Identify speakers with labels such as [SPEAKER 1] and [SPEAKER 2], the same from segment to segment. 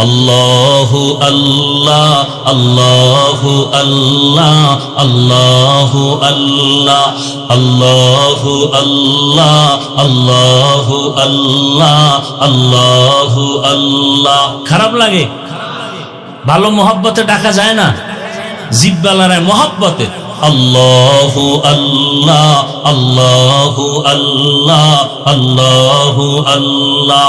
[SPEAKER 1] আল্লাহু আল্লাহ আল্লাহু আল্লাহ আল্লাহু আল্লাহ আল্লাহু আল্লাহ আল্লাহু আল্লাহ আল্লাহু আল্লাহ খারাপ লাগে? ভালো মোহব্বতে ডাকা যায় না? জিব্বালারায় মোহব্বতে। আল্লাহু আল্লাহ আল্লাহু আল্লাহ আল্লাহু আল্লাহ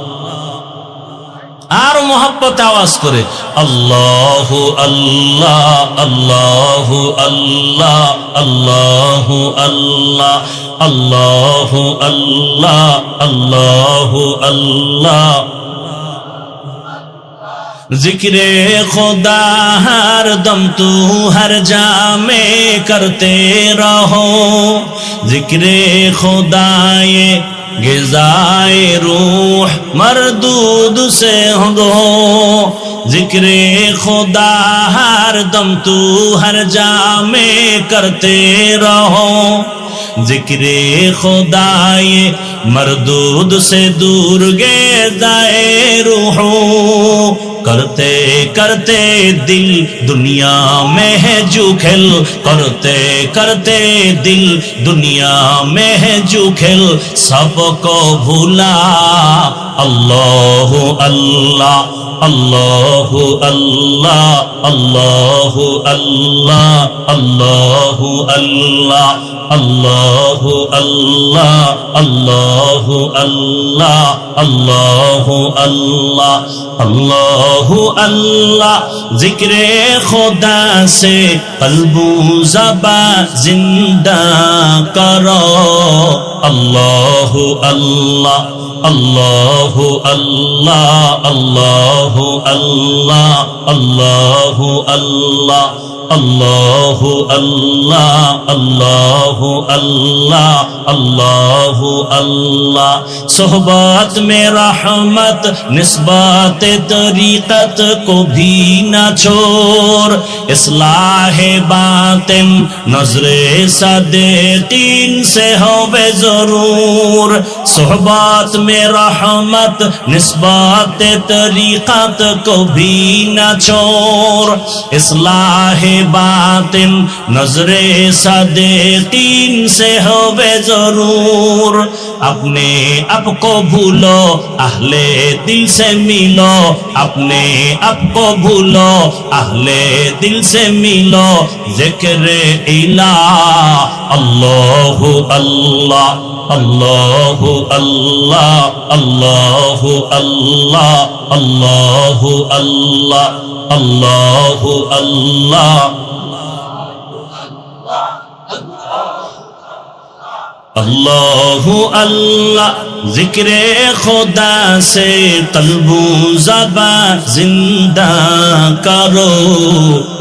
[SPEAKER 1] আর মোহাব্বত আওয়াজ করে, আল্লাহ আল্লাহ আল্লাহ আল্লাহ আল্লাহ আল্লাহ আল্লাহ আল্লাহ আল্লাহ আল্লাহ। জিক্রে খোদা হার দম তু হর জামে করতে রহো। জিক্রে খোদায়ে غذائے روح مردود سے ہو ذکر خدا ہر دم تو ہر جا میں کرتے رہو۔ ذکر خدا یہ مردود سے دور گے روح کرتے करते करते दिल दुनिया में है जुखेल करते करते दिल दुनिया में है जुखेल सबको भूला अल्लाह अल्लाह अल्लाह अल्लाह अल्लाह अल्लाह अल्लाह अल्लाह अल्लाह अल्लाह अल्लाह अल्लाह अल्लाह अल्लाह अल्लाह اللہ ذکر خدا سے قلب و زبا زندہ کرو اللہ اللہ اللہ اللہ اللہ اللہ اللہ اللہ اللہ اللہ اللہ اللہ اللہ اللہ صحبات میں رحمت نسبات طریقت کو بھی نہ چھوڑ اصلاح باطن نظر صدقین سے ہوئے ضرور صحبات میں رحمت نسبات طریقت کو بھی نہ چھوڑ اصلاح باطل نظر صدقین سے ہوے ضرور اپنے آپ کو بھولو اہل دل سے ملو اپنے آپ کو بھولو اہل دل سے ملو ذکر الہ اللہ اللہ আল্লাহু আল্লাহ আল্লাহু আল্লাহ আল্লাহু আল্লাহ আল্লাহু আল্লাহ اللہ اللہ ذکر خدا سے قلب و زباں زندہ کرو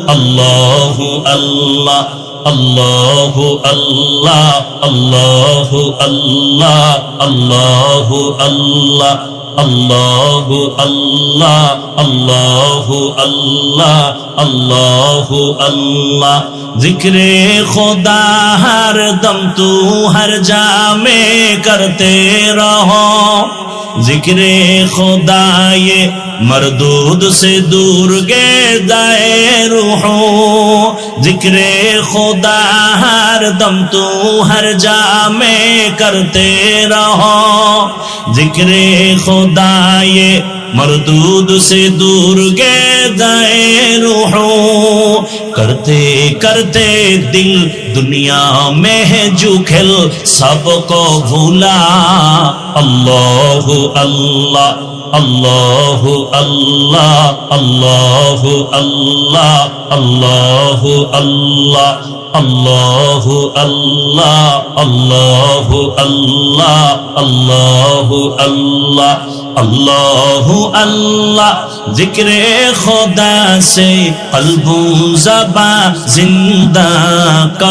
[SPEAKER 1] اللہ اللہ আল্লাহু আল্লাহ আল্লাহু আল্লাহ আল্লাহু আল্লাহ আল্লাহু আল্লাহ আল্লাহু আল্লাহ আল্লাহু আল্লাহ জিক্রে খোদা হর দম তু হর জামে করতে রহো জিক্রে খোদা مردود سے دور گئے دائے روحوں، ذکر خدا ہر دم تو ہر جا میں کرتے رہو۔ ذکر خدا یہ مردود سے دور گئے دائے روحوں، کرتے کرتے دل दुनिया में है जो खेल सबको भूला अल्लाह अल्लाह अल्लाह अल्लाह अल्लाह अल्लाह अल्लाह अल्लाह अल्लाह अल्लाह अल्लाह अल्लाह अल्लाह अल्लाह अल्लाह अल्लाह जिक्र खुदा से कल्बू जबा जिंदा